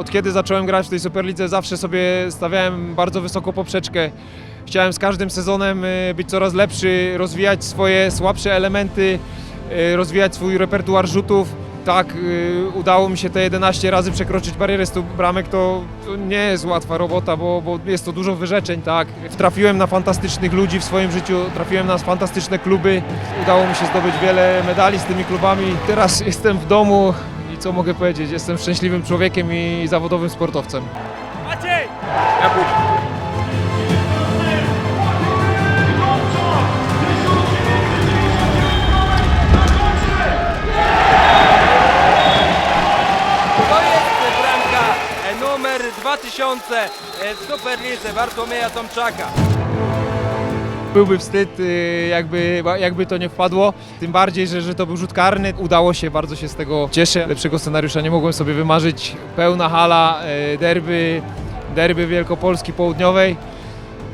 Od kiedy zacząłem grać w tej Superlidze, zawsze sobie stawiałem bardzo wysoko poprzeczkę. Chciałem z każdym sezonem y, być coraz lepszy, rozwijać swoje słabsze elementy, y, rozwijać swój repertuar rzutów. Tak, y, udało mi się te 11 razy przekroczyć barierę 100 bramek, to, nie jest łatwa robota, bo, bo jest to dużo wyrzeczeń, tak. Trafiłem na fantastycznych ludzi w swoim życiu, trafiłem na fantastyczne kluby, udało mi się zdobyć wiele medali z tymi klubami. Teraz jestem w domu co mogę powiedzieć, jestem szczęśliwym człowiekiem i zawodowym sportowcem. Maciej! To jest bramka e, numer 2000 e, w Superlidze Bartłomieja Tomczaka. Byłby wstyd, y, jakby, jakby to nie wpadło. Tym bardziej, że, że to był rzut karny. Udało się, bardzo się z tego cieszę. Lepszego scenariusza nie mogłem sobie wymarzyć. Pełna hala, y, derby, derby Wielkopolski Południowej.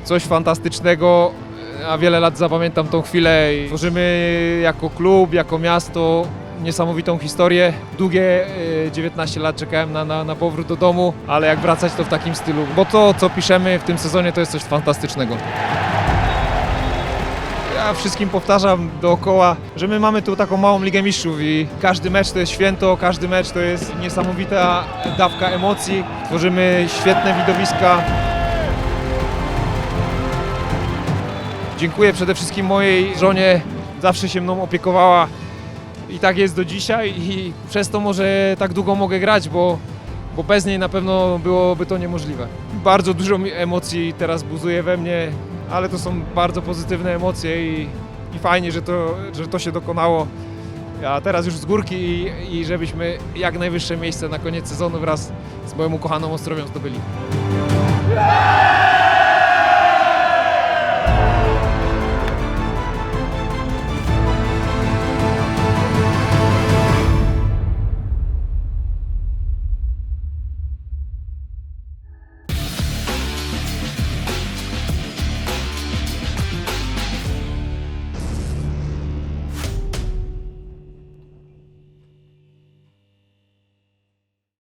Coś fantastycznego, y, a wiele lat zapamiętam tą chwilę. Tworzymy jako klub, jako miasto niesamowitą historię. Długie y, 19 lat czekałem na, na, na powrót do domu, ale jak wracać to w takim stylu, bo to co piszemy w tym sezonie to jest coś fantastycznego. Ja wszystkim powtarzam dookoła, że my mamy tu taką małą Ligę Mistrzów i każdy mecz to jest święto, każdy mecz to jest niesamowita dawka emocji. Tworzymy świetne widowiska. Dziękuję przede wszystkim mojej żonie, zawsze się mną opiekowała i tak jest do dzisiaj i przez to może tak długo mogę grać, bo, bo bez niej na pewno byłoby to niemożliwe. Bardzo dużo emocji teraz buzuje we mnie, ale to są bardzo pozytywne emocje i, i fajnie, że to, że to się dokonało. A teraz już z górki i, i żebyśmy jak najwyższe miejsce na koniec sezonu wraz z moją ukochaną Ostrowią zdobyli.